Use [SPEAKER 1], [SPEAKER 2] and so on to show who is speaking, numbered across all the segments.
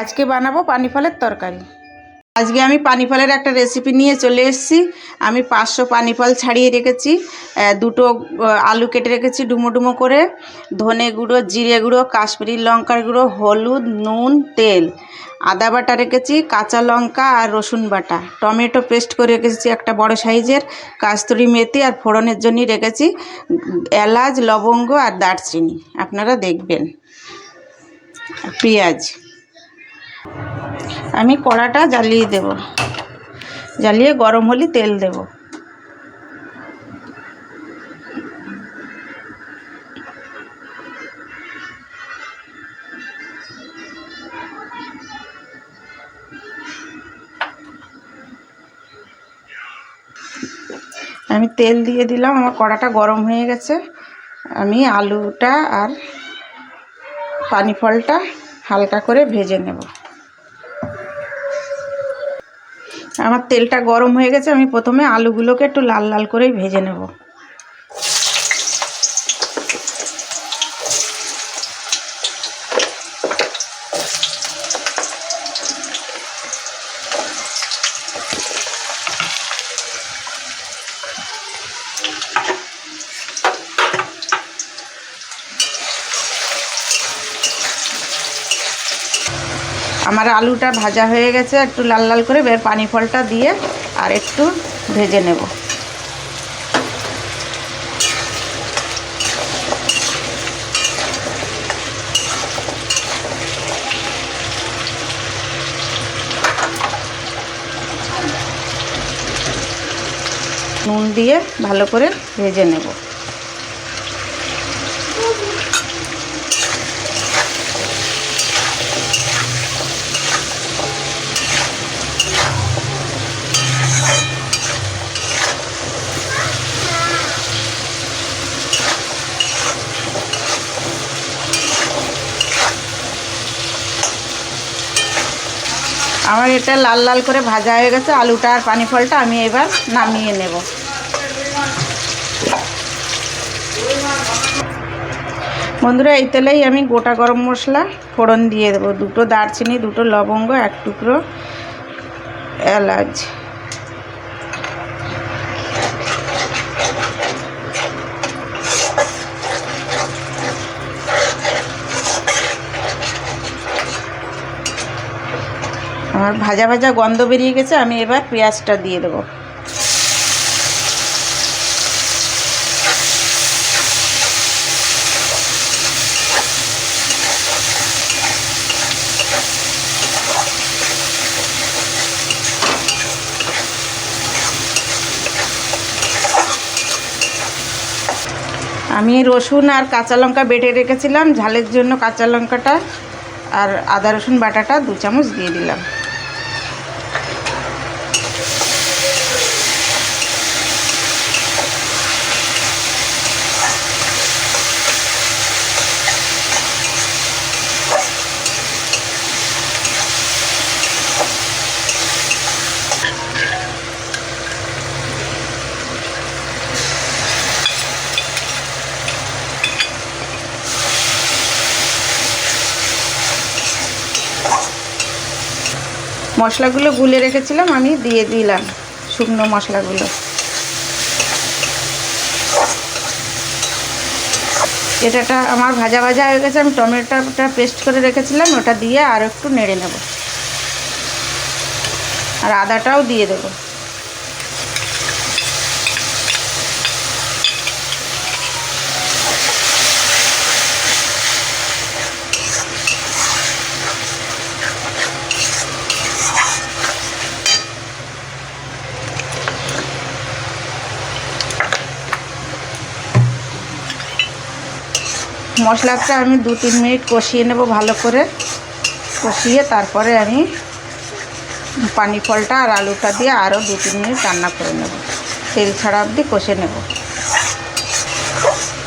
[SPEAKER 1] আজকে বানাবো পানি ফলের তরকারি। আজকে আমি পানি ফলের একটা রেসিপি নিয়ে চলে এসেছি। আমি পাঁচশো পানি ফল ছাড়িয়ে রেখেছি। দুটো আলু কেটে রেখেছি ডুমো ডুমো করে। ধনে গুঁড়ো, জিরে গুঁড়ো, কাশ্মীরি লঙ্কার গুঁড়ো, হলুদ, নুন, তেল। আদা বাটা রেখেছি, কাঁচা লঙ্কা আর রসুন বাটা। টমেটো পেস্ট করে রেখেছি একটা বড় সাইজের। কাস্তুরি মেথি আর ফোড়নের জন্য রেখেছি এলাচ, লবঙ্গ আর দারচিনি। আপনারা দেখবেন। পেঁয়াজ। আমি কড়াটা জ্বালিয়ে দেব। জ্বালিয়ে গরম হলে তেল দেব। আমি তেল দিয়ে দিলাম, আমার কড়াটা গরম হয়ে গেছে। আমি আলুটা আর পানি ফলটা হালকা করে ভেজে নেব। আমার তেলটা গরম হয়ে গেছে আমি প্রথমে আলুগুলোকে একটু লাল লাল করেই ভেজে নেব। আমার আলুটা ভাজা হয়ে গেছে, একটু লাল লাল করে বের পানি ফলটা দিয়ে আর একটু ভেজে নেব। নুন দিয়ে ভালো করে ভেজে নেব। আমার এটা লাল লাল করে ভাজা হয়ে গেছে, আলুটা আর পানি ফলটা আমি এবার নামিয়ে নেব। বন্ধুরা, এই তেলেই আমি গোটা গরম মশলা, ফোড়ন দিয়ে দেবো। দুটো দারচিনি, দুটো লবঙ্গ, এক টুকরো এলাচ। আমার ভাজা ভাজা গন্ধ বেরিয়ে গেছে, আমি এবার পেঁয়াজটা দিয়ে দেবো। আমি রসুন আর কাঁচা লঙ্কা বেটে রেখেছিলাম, ঝালের জন্য কাঁচা লঙ্কাটা আর আদা রসুন বাটাটা দু চামচ দিয়ে দিলাম। মশলাগুলো গুলে রেখেছিলাম, আমি দিয়ে দিলাম শুকনো মশলাগুলো। এটাটা আমার ভাজা ভাজা হয়ে গেছে, আমি টমেটোটা পেস্ট করে রেখেছিলাম, ওটা দিয়ে আর একটু নেড়ে নেব। আর আদাটাও দিয়ে দেবো। মশলাটা আমি দু তিন মিনিট কষিয়ে নেব ভালো করে। কষিয়ে তারপরে আমি পানি ফলটা আর আলুটা দিয়ে আরও দু তিন মিনিট রান্না করে নেব। তেল ছাড়া অবধি কষে নেব।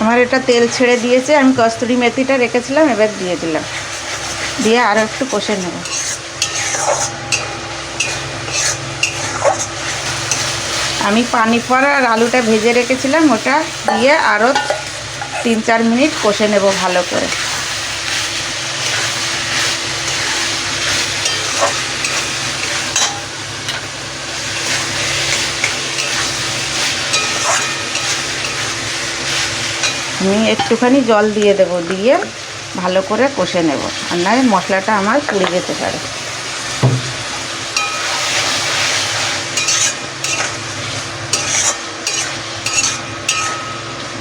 [SPEAKER 1] আমার এটা তেল ছেড়ে দিয়েছে, আমি কস্তুরি মেথিটা রেখেছিলাম, এবার দিয়ে দিলাম। দিয়ে আরও একটু কষে নেব। আমি পানি ফল আর আলুটা ভেজে রেখেছিলাম, ওটা দিয়ে আরও তিন চার মিনিট কষে নেব ভালো করে। আমি একটুখানি জল দিয়ে দেব, দিয়ে ভালো করে কষে নেব। আর নয় মশলাটা আমার পুড়ে যেতে পারে।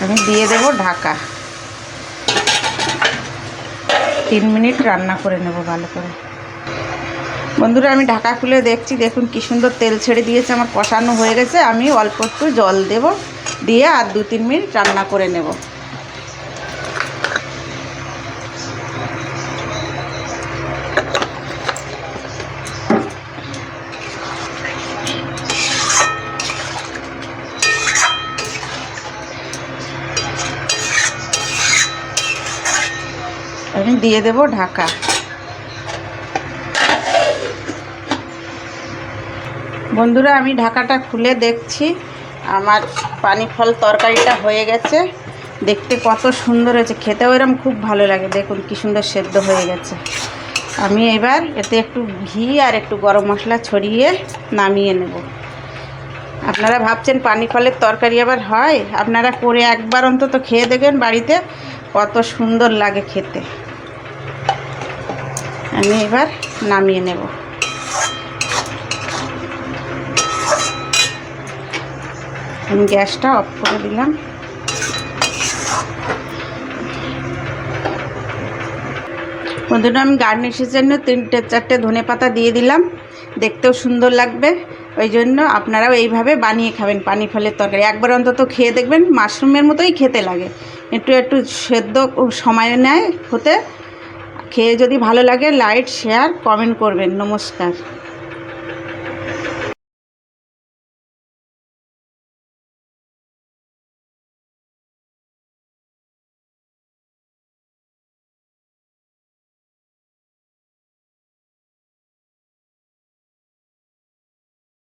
[SPEAKER 1] আমি দিয়ে দেব ঢাকা। তিন মিনিট রান্না করে নেব ভালো করে। বন্ধুরা, আমি ঢাকা খুলে দেখছি, দেখুন কি সুন্দর তেল ছেড়ে দিয়েছে, আমার কষানো হয়ে গেছে। আমি অল্প একটু জল দেব, দিয়ে আর দু তিন মিনিট রান্না করে নেব। আমি দিয়ে দেব ঢাকা। বন্ধুরা, আমি ঢাকাটা খুলে দেখছি। আমার পানি ফল তরকারিটা হয়ে গেছে। দেখতে কত সুন্দর হয়েছে। খেতেও এরম খুব ভালো লাগে। দেখুন কি সুন্দর সেদ্ধ হয়ে গেছে। আমি এবার এতে একটু ঘি আর একটু গরম মশলা ছড়িয়ে নামিয়ে নেব। আপনারা ভাবছেন পানি ফলের তরকারি আবার হয়? আপনারা করে একবার অন্তত খেয়ে দেখবেন বাড়িতে। কত সুন্দর লাগে খেতে। আমি এবার নামিয়ে নেব। আমি গ্যাসটা অফ করে দিলাম। বন্ধুরা, আমি গার্নিশের জন্য তিনটে, চারটে ধনে পাতা দিয়ে দিলাম। দেখতেও সুন্দর লাগবে। ওই জন্য আপনারাও এইভাবে বানিয়ে খাবেন, পানি ফলের তরকারি। একবার অন্তত খেয়ে দেখবেন, মাশরুমের মতোই খেতে লাগে। একটু একটু সেদ্ধ সময় নেয় হতে। খেয়ে যদি ভালো লাগে লাইক শেয়ার কমেন্ট করবেন। নমস্কার।